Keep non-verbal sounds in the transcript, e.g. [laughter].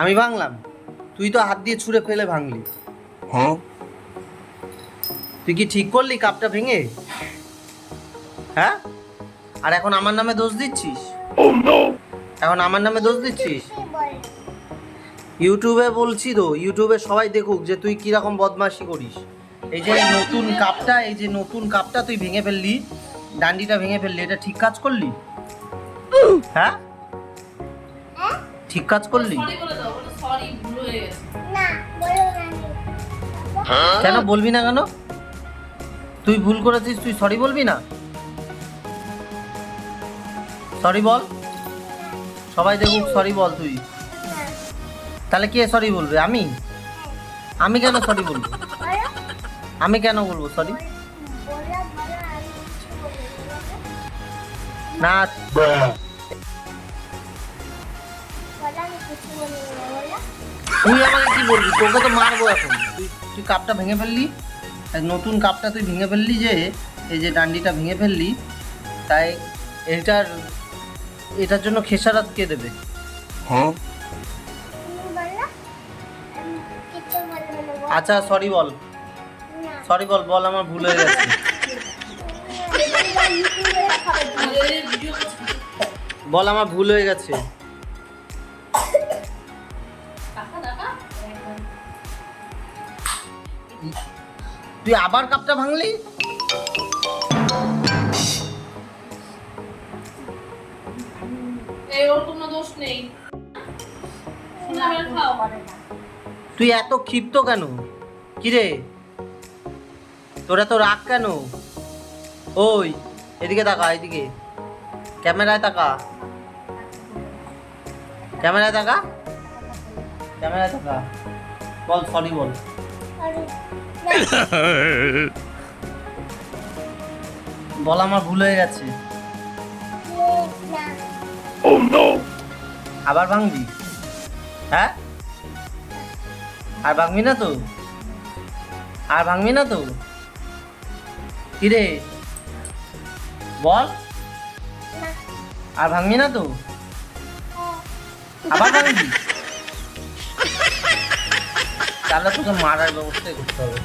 আমি ভাঙলাম। তুই তো হাত দিয়ে ছুঁড়ে ফেলে ভাঙলি। হ্যাঁ। তুই কি ঠিক করলি কাপটা ভেঙে? হ্যাঁ? আর এখন আমার নামে দোষ দিচ্ছিস? এখন আমার নামে দোষ দিচ্ছিস? ইউটিউবে বলছি তো ইউটিউবে সবাই দেখুক যে তুই কীরকম বদমাশি করিস। এই যে নতুন কাপটা এই যে নতুন কাপটা তুই ভেঙে ফেললি ডান্ডিটা ভেঙে ফেললি এটা ঠিক কাজ করলি? হ্যাঁ? ঠিক কাজ করলি? সরি বলে দাও বলো সরি ভুল হয়ে কেন? বলবি না কেন? তুই ভুল করেছিস তুই সরি বলবি না? সরি বল। সবাই দেখুক সরি বল তুই। তাহলে কে সরি বলবে আমি? আমি কেন সরি বলব? আমি কেন বলব সরি না। তুই আমাকে কি বলবি? তোকে তো মারবো এখন। তুই কাপটা ভেঙে ফেললি। নতুন কাপটা তুই ভেঙে ফেললি যে এই যে ডান্ডিটা ভেঙে ফেললি তাই এটার এটার জন্য খেসারাত কে দেবে? হ্যাঁ। আচ্ছা সরি বল। সরি বল বল আমার ভুল হয়ে গেছে। [laughs] বল আমার ভুল হয়ে গেছে। তুই আবার কাপটা ভাঙলি? ওর কোনো দোষ নেই। শোনা বের খাও। তুই এত ক্ষিপ্ত কেন? কিরে? তোরা তো রাগ কেন? ওই এদিকে তাকা এদিকে। ক্যামেরায় তাকা। ক্যামেরায় তাকা? ক্যামেরায় তাকা। বল সরি বল। বল আমার ভুল হয়ে গেছে। আবার ভাঙবি? হ্যাঁ? আর ভাঙবি না তো? আর ভাঙবি না তো? কিরে? বল। আর ভাঙবি না তো? আবার ভাঙবি? তাহলে তোকে মারার ব্যবস্থাই করতে হবে।